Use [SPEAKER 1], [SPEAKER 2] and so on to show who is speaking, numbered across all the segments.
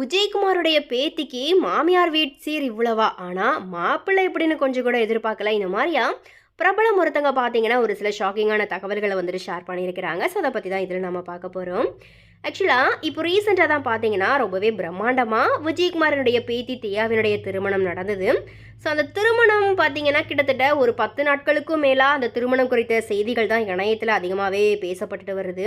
[SPEAKER 1] விஜயகுமாருடைய பேத்திக்கு மாமியார் வீட் சீர் இவ்வளவா? ஆனால் மாப்பிள்ளை எப்படின்னு கொஞ்சம் கூட எதிர்பார்க்கல. இந்த மாதிரியா? பிரபலம் ஒருத்தங்க பார்த்தீங்கன்னா ஒரு சில ஷாக்கிங்கான தகவல்களை வந்துட்டு ஷேர் பண்ணியிருக்கிறாங்க. ஸோ அதை பற்றி தான் இதில் நம்ம பார்க்க போகிறோம் ஆக்சுவலாக இப்போ ரீசெண்டாக தான் பார்த்தீங்கன்னா ரொம்பவே பிரம்மாண்டமாக விஜயகுமாரனுடைய பேத்தி தியாவினுடைய திருமணம் நடந்தது. ஸோ அந்த திருமணம் பார்த்தீங்கன்னா கிட்டத்தட்ட ஒரு பத்து நாட்களுக்கும் மேலாக அந்த திருமணம் குறித்த செய்திகள் தான் இணையத்தில் அதிகமாகவே பேசப்பட்டுட்டு வருது.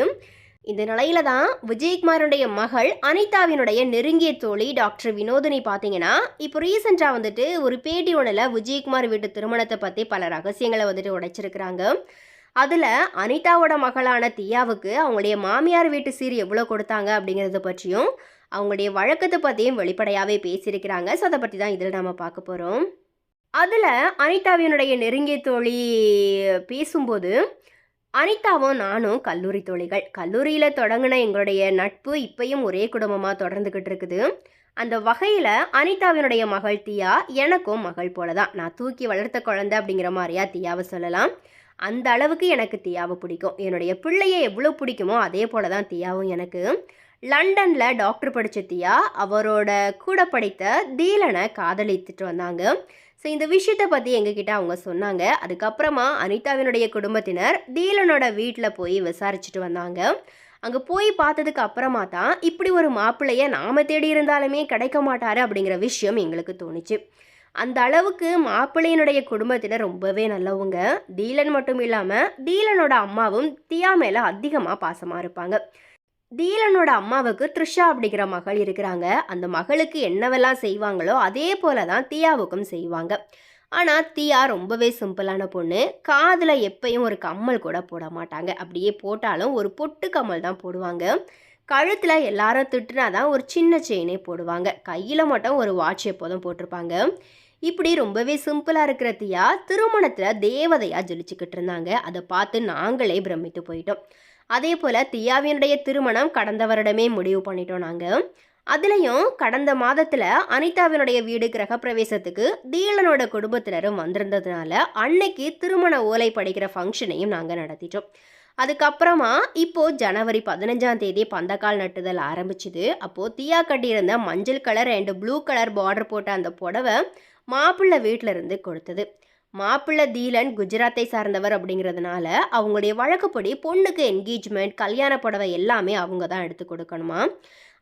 [SPEAKER 1] இந்த நிலையில தான் விஜயகுமாருடைய மகள் அனிதாவினுடைய நெருங்கிய தோழி டாக்டர் வினோதினி பார்த்தீங்கன்னா இப்போ ரீசெண்டாக வந்துட்டு ஒரு பேட்டி ஒன்றில் விஜயகுமார் வீட்டு திருமணத்தை பற்றி பல ரகசியங்களை வந்துட்டு உடைச்சிருக்கிறாங்க. அதில் அனிதாவோட மகளான தியாவுக்கு அவங்களுடைய மாமியார் வீட்டு சீர் எவ்வளோ கொடுத்தாங்க அப்படிங்கிறத பற்றியும் அவங்களுடைய வழக்கத்தை பற்றியும் வெளிப்படையாகவே பேசியிருக்கிறாங்க. ஸோ அதை பற்றி தான் இதில் நம்ம பார்க்க போகிறோம் அதில் அனிதாவினுடைய நெருங்கிய தோழி பேசும்போது அனிதாவும் நானும் கல்லூரி தோழிகள். கல்லூரியில் தொடங்கின எங்களுடைய நட்பு இப்பயும் ஒரே குடும்பமாக தொடர்ந்துக்கிட்டு இருக்குது. அந்த வகையில் அனிதாவினுடைய மகள் தியா எனக்கும் மகள் போல தான் நான் தூக்கி வளர்த்த குழந்தை அப்படிங்கிற மாதிரியா தியாவை சொல்லலாம். அந்த அளவுக்கு எனக்கு தியாவை பிடிக்கும். என்னுடைய பிள்ளையை எவ்வளோ பிடிக்குமோ அதே போல தான் தியாவும் எனக்கு. லண்டனில் டாக்டர் படித்த தியா அவரோட கூட படித்த தீலனை காதலித்துட்டு வந்தாங்க. ஸோ இந்த விஷயத்தை பற்றி எங்ககிட்ட அவங்க சொன்னாங்க. அதுக்கப்புறமா அனிதாவினுடைய குடும்பத்தினர் தீலனோட வீட்டில் போய் விசாரிச்சுட்டு வந்தாங்க. அங்கே போய் பார்த்ததுக்கு அப்புறமா தான் இப்படி ஒரு மாப்பிள்ளையை நாம் தேடி இருந்தாலுமே கிடைக்க மாட்டாரு அப்படிங்கிற விஷயம் எங்களுக்கு தோணுச்சு. அந்த அளவுக்கு மாப்பிள்ளையினுடைய குடும்பத்தினர் ரொம்பவே நல்லவங்க. தீலன் மட்டும் இல்லாமல் தீலனோட அம்மாவும் தியா மேலே அதிகமாக பாசமாக இருப்பாங்க. தீலனோட அம்மாவுக்கு த்ரிஷா அப்படிங்கிற மகள் இருக்கிறாங்க. அந்த மகளுக்கு என்னவெல்லாம் செய்வாங்களோ அதே போல தான் தியாவுக்கும் செய்வாங்க. ஆனால் தியா ரொம்பவே சிம்பிளான பொண்ணு. காதில் எப்பயும் ஒரு கம்மல் கூட போட மாட்டாங்க. அப்படியே போட்டாலும் ஒரு பொட்டு கம்மல் தான் போடுவாங்க. கழுத்தில் எல்லாரும் திட்டுனா தான் ஒரு சின்ன செயினே போடுவாங்க. கையில் மட்டும் ஒரு வாட்ச் எப்போதும் போட்டிருப்பாங்க. இப்படி ரொம்பவே சிம்பிளாக இருக்கிற தியா திருமணத்தில் தேவதையாக ஜொலிச்சுக்கிட்டு இருந்தாங்க. அதை பார்த்து நாங்களே பிரமித்து போயிட்டோம். அதே போல் தியாவினுடைய திருமணம் கடந்த வருடமே முடிவு பண்ணிட்டோம் நாங்கள் அதுலேயும் கடந்த மாதத்தில் அனிதாவினுடைய வீடு கிரகப்பிரவேசத்துக்கு தீலனோட குடும்பத்தினரும் வந்திருந்ததுனால அன்னைக்கு திருமண ஓலை படிக்கிற ஃபங்க்ஷனையும் நாங்கள் நடத்திட்டோம். அதுக்கப்புறமா இப்போது ஜனவரி பதினஞ்சாம் தேதி பந்தக்கால் நட்டுதல் ஆரம்பிச்சுது. அப்போது தீயா கட்டியிருந்த மஞ்சள் colour and blue colour border போட்ட அந்த புடவை மாப்பிள்ளை வீட்டிலிருந்து கொடுத்தது. மாப்பிள்ளை தீலன் குஜராத்தை சார்ந்தவர் அப்படிங்கிறதுனால அவங்களுடைய வழக்கப்படி பொண்ணுக்கு என்கேஜ்மெண்ட் கல்யாண புடவை எல்லாமே அவங்க தான் எடுத்து கொடுக்கணுமா?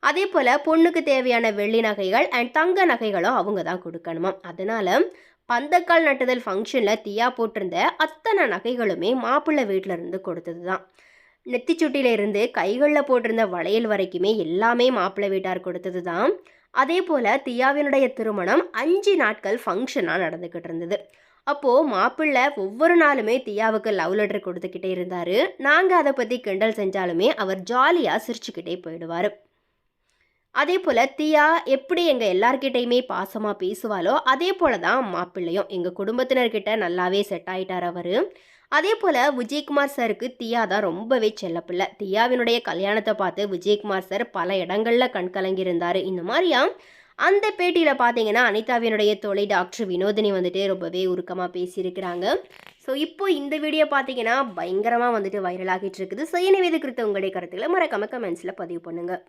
[SPEAKER 1] அதே போல் பொண்ணுக்கு தேவையான வெள்ளி நகைகள் அண்ட் தங்க நகைகளும் அவங்க தான் கொடுக்கணுமா? அதனால பந்தக்கால் நட்டுதல் ஃபங்க்ஷனில் தீயா போட்டிருந்த அத்தனை நகைகளுமே மாப்பிள்ளை வீட்டில் இருந்து கொடுத்தது தான் நெத்திச்சுட்டியிலிருந்து கைகளில் போட்டிருந்த வளையல் வரைக்குமே எல்லாமே மாப்பிள்ளை வீட்டார் கொடுத்தது தான் அதே போல் தியாவினுடைய திருமணம் அஞ்சு நாட்கள் ஃபங்க்ஷனாக நடந்துக்கிட்டு இருந்தது அப்போது மாப்பிள்ளை ஒவ்வொரு நாளுமே தியாவுக்கு லவ் லெட்டர் கொடுத்துக்கிட்டே இருந்தார். நாங்கள் அதை பற்றி கிண்டல் செஞ்சாலுமே அவர் ஜாலியாக சிரிச்சுக்கிட்டே போயிடுவார். அதே போல் தியா எப்படி எங்கள் எல்லார்கிட்டையுமே பாசமாக பேசுவாளோ அதே போல தான் மாப்பிள்ளையும் எங்கள் குடும்பத்தினர்கிட்ட நல்லாவே செட் ஆகிட்டார் அவர். அதே போல் விஜயகுமார் சாருக்கு தியா தான் ரொம்பவே செல்லப்பில்லை தியாவினுடைய கல்யாணத்தை பார்த்து விஜயகுமார் சார் பல இடங்களில் கண்கலங்கியிருந்தார் இந்த மாதிரியா? அந்த பேட்டியில் பார்த்தீங்கன்னா அனிதாவினுடைய தொலை டாக்டர் வினோதினி வந்துட்டு ரொம்பவே உருக்கமாக பேசியிருக்கிறாங்க. ஸோ இப்போ இந்த வீடியோ பார்த்தீங்கன்னா பயங்கரமாக வந்துட்டு வைரல் ஆகிட்டு இருக்குது. ஸோ எனவே இது குறித்த உங்களுடைய கருத்துக்களை மறக்காம கமெண்ட்ஸில் பதிவு பண்ணுங்கள்